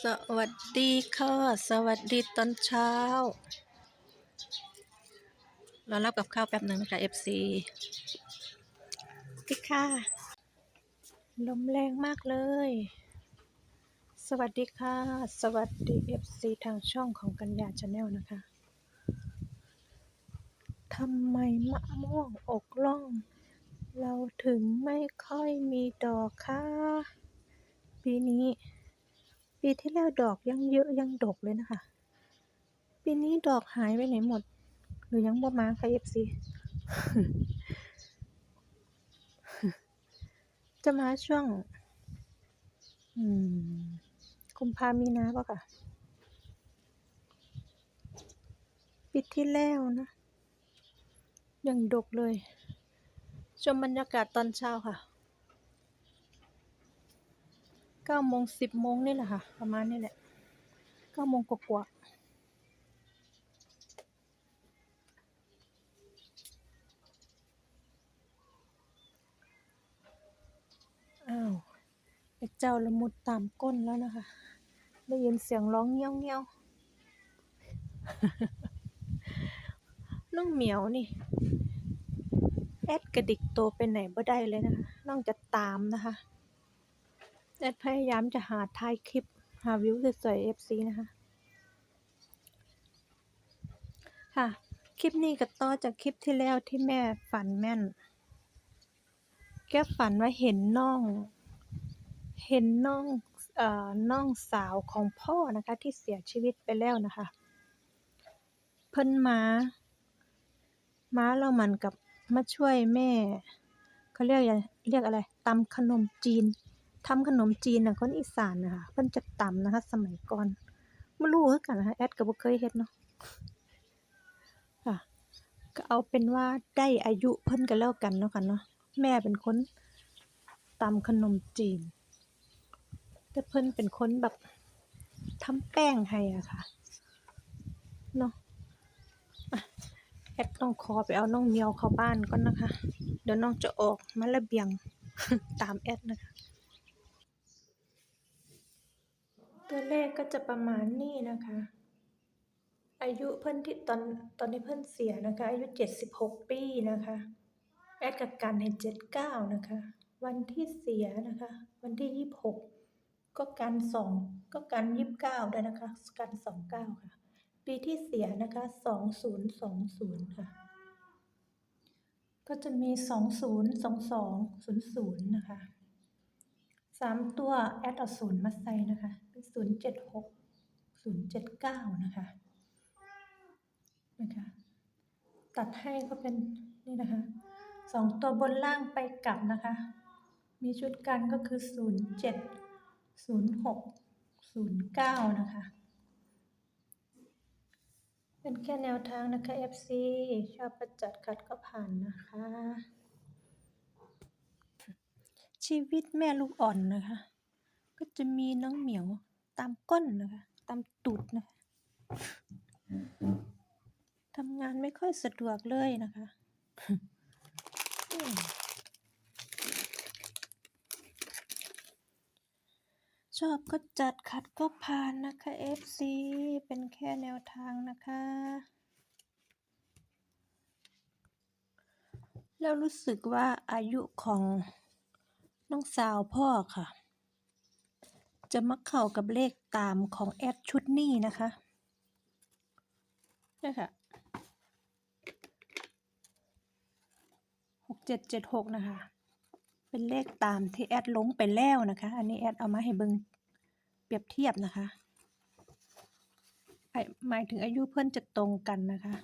สวัสดีค่ะ สวัสดีตอนเช้า เรารับกับข้าวแป๊บหนึ่งนะคะ FC พี่ค่ะ ลมแรงมากเลย สวัสดีค่ะ สวัสดี FC ทางช่องของกัญญาชาแนลนะคะทำไมมะม่วงอกล่อง เราถึงไม่ค่อยมีดอกค่ะปีนี้ ปีที่แล้วดอกยังเยอะยังดกเลยนะคะ ปีนี้ดอกหายไปไหนหมด หรือยังบ่มาค่ะ FC จะมาช่วงกุมภามีนาป่ะค่ะ ปีที่แล้วนะยังดกเลย ชมบรรยากาศตอนเช้าค่ะ เก้าโมงสิบโมงนี่แหละค่ะ ประมาณนี้แหละเก้าโมงกว่าๆอ้าวไอ้เจ้าละมุดตามก้นแล้วนะคะ ได้ยินเสียงร้องเงี้ยวเงี้ยวน้องเหมียวนี่ แอดกระดิกตัวไปไหนบ่ได้เลยนะคะ น้องจะตามนะคะ แอดพยายามจะหาถ่ายคลิป หาวิวสวยๆ FC นะคะ ค่ะ คลิปนี้ก็ต่อจากคลิปที่แล้วที่แม่ฝันแม่น แกฝันว่าเห็นน้อง เห็นน้องเอ่อน้องสาวของพ่อนะคะ ที่เสียชีวิตไปแล้วนะคะ เพิ่นมามาแล้วมันกับมาช่วยแม่เขาเรียกอะไรเรียกอะไรตำขนมจีน ทำขนมจีนน่ะคนอีสานนะคะเพิ่นจะตำนะคะ สมัยก่อนบ่รู้คือกันนะคะแอดก็บ่เคยเฮ็ดเนาะค่ะ ก็เอาเป็นว่าได้อายุเพิ่นก็แล้วกันเนาะค่ะเนาะแม่เป็นคนตำขนมจีน แต่เพิ่นเป็นคนแบบทำแป้งให้อะค่ะเนาะแอดต้องขอไปเอาน้องเมียวเข้าบ้านก่อนนะคะ เดี๋ยวน้องจะออกมาระเบียงตามแอดนะคะ ตัวเลขก็จะประมาณนี้นะคะ อายุเพิ่อนที่ตอนตอนนี้เพิ่อนเสียนะคะ อายุ 76 ปีนะคะ แอดกับกันให้79 นะคะ วันที่เสียนะคะ วันที่ 26 ก็กัน2ก็กัน 29ด้วยนะคะ กัน 29 ค่ะ ปีที่เสียนะคะ 2020 ค่ะ ก็จะมี 20 22 00 นะคะสามตัวแอดเอาศูนย์มาใส่นะคะ เป็นศูนย์เจ็ดหกศูนย์เจ็ดเก้านะคะนะคะ ตัดให้ก็เป็นนี่นะคะสองตัวบนล่างไปกลับนะคะ มีชุดกันก็คือศูนย์เจ็ดศูนย์หกศูนย์เก้านะคะ เป็นแค่แนวทางนะคะ FC ชอบประจัดขัดก็ผ่านนะคะ ชีวิตแม่ลูกอ่อนนะคะ ก็จะมีน้องเหมียวามก้นนะคะ ตามตูดนะคะทำงานไม่ค่อยสะดวกเลยนะคะชอบก็จัดขัดก็ผ่านนะคะ FC เป็นแค่แนวทางนะคะ แล้วรู้สึกว่าอายุของน้องสาวพ่อค่ะ จะมาเข้ากับเลขตามของแอดชุดนี้นะคะนี่ค่ะหกเจ็ดเจ็ดหกนะคะ เป็นเลขตามที่แอดลงไปแล้วนะคะ อันนี้แอดเอามาให้เบิงเปรียบเทียบนะคะหมายถึงอายุเพื่อนจะตรงกันนะคะ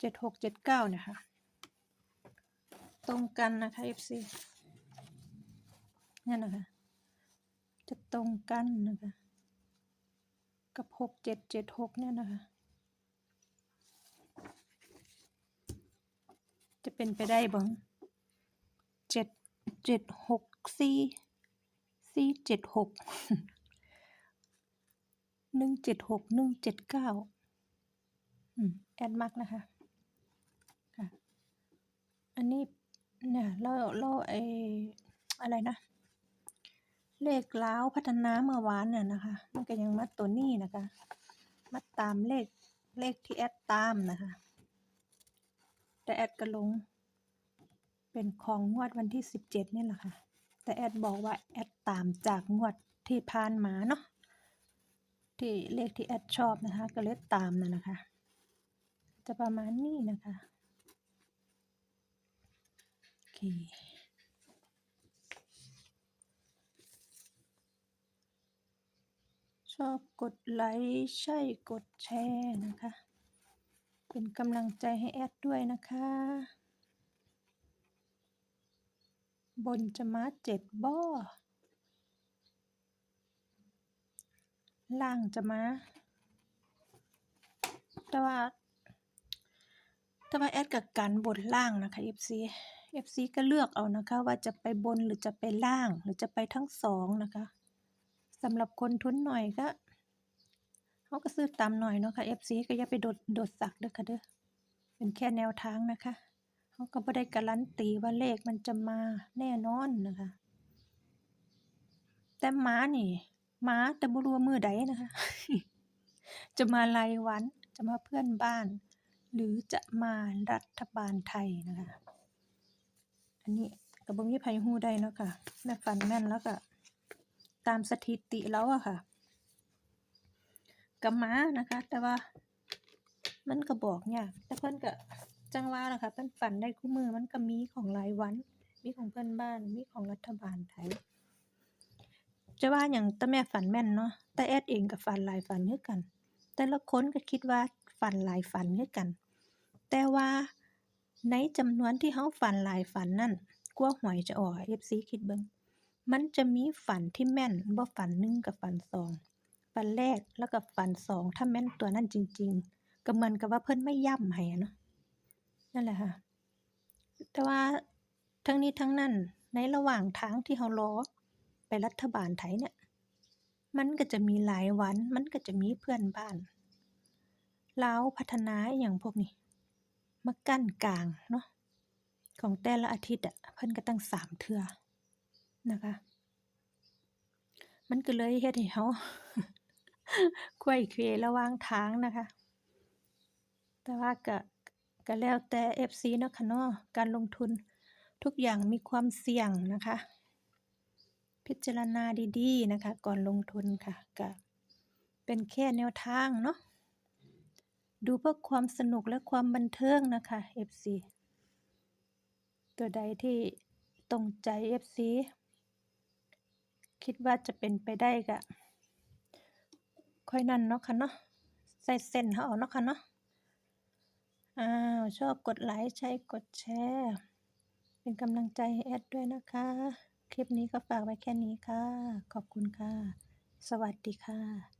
เจ็ดหกเจ็ดเก้านะคะ ตรงกันนะคะ FC นี่นะคะ ตรงกันนะคะ กับหกเจ็ดเจ็ดหกเนี่ยนะคะ จะเป็นไปได้บ้างเจ็ดเจ็ดหกสี่สี่เจ็ดหกหนึ่งเจ็ดหกหนึ่งเจ็ดเก้าอืมแอดมักนะคะอันนี้เนี่ยเราเราไออะไรนะ เลขลาวพัฒนาเมื่อวานน่ะนะคะ มันก็ยังมาตัวนี้นะคะมาตามเลขเลขที่แอดตามนะคะ แต่แอดก็ลง เป็นของงวดวันที่17นี่แหละค่ะ แต่แอดบอกว่าแอดตามจากงวดที่ผ่านมาเนาะ ที่เลขที่แอดชอบนะคะ ก็เลยตามนั่นนะคะ จะประมาณนี้นะคะ โอเค ชอบกดไลค์ใช่กดแชร์นะคะ เป็นกำลังใจให้แอดด้วยนะคะ บนจะมาเจ็ดบ่อล่างจะมา แต่ว่า แต่ว่าแอดกับกันบนล่างนะคะ FC FC ก็เลือกเอานะคะ ว่าจะไปบนหรือจะไปล่างหรือจะไปทั้งสองนะคะ สำหรับคนทุนหน่อยก็เขาก็ซื้อตามหน่อยเนาะค่ะ FC ก็อย่าไปโดดโดดสักเด้อค่ะเด้อเป็นแค่แนวทางนะคะเขาก็ไม่ได้การันตีว่าเลขมันจะมาแน่นอนนะคะ แต่หมานี่หมาแต่บ่รู้ว่ามือใดนะคะ จะมารายวัน จะมาเพื่อนบ้าน หรือจะมารัฐบาลไทยนะคะ อันนี้ก็บ่มีไผฮู้ได้เนาะค่ะแม่ฝันแม่นแล้วก็ ตามสถิติแล้วอะค่ะกับหมานะคะ แต่ว่า มันก็บอกยากแต่เพิ่นก็จังว่าล่ะค่ะเพิ่นฝันได้คู่มือมันก็มีของรายวัน มีของเพื่อนบ้านมีของรัฐบาลไทยจะว่าหยังต่แม่ฝันแม่นเนาะแต่แอดเองก็ฝันหลายฝันคือกัน แต่ละคนก็คิดว่าฝันหลายฝันคือกัน แต่ว่าในจำนวนที่เฮาฝันหลายฝันนั่นกว่าหวยจะออกอะ FC คิดเบิง มันจะมีฝันที่แม่น บ่ฝันหนึ่งกับฝันสอง ฝันแรกแล้วก็ฝันสอง ถ้าแม่นตัวนั้นจริง ๆ ก็เหมือนกับว่าเพิ่นไม่ย้ำให้อะเนาะ นั่นแหละค่ะ แต่ว่าทั้งนี้ทั้งนั้นในระหว่างทางที่เฮารอไปรัฐบาลไทยเนี่ย มันก็จะมีหลายวัน มันก็จะมีเพื่อนบ้านลาวพัฒนาอย่างพวกนี้ มากั้นกลางเนาะของแต่ละอาทิตย์อะเพิ่นก็ตั้งสามเทื่อ นะคะ มันก็เลยเฮ็ดให้เฮาไขว้เขวระว่างทางนะคะ แต่ว่าก็ก็แล้วแต่ FC นะค่ะเนาะการลงทุนทุกอย่างมีความเสี่ยงนะคะ พิจารณาดีๆนะคะ ก่อนลงทุนค่ะก็เป็นแค่แนวทางเนาะดูเพื่อความสนุกและความบันเทิงนะคะ FC ตัวใดที่ตรงใจ FC คิดว่าจะเป็นไปได้กะค่อยนั่นเนาะค่ะเนาะใส่เส้นเขาเอาเนาะค่ะเนาะอ้าวชอบกดไลค์ใช้กดแชร์ เป็นกำลังใจให้แอดด้วยนะคะ คลิปนี้ก็ฝากไว้แค่นี้ค่ะ ขอบคุณค่ะ สวัสดีค่ะ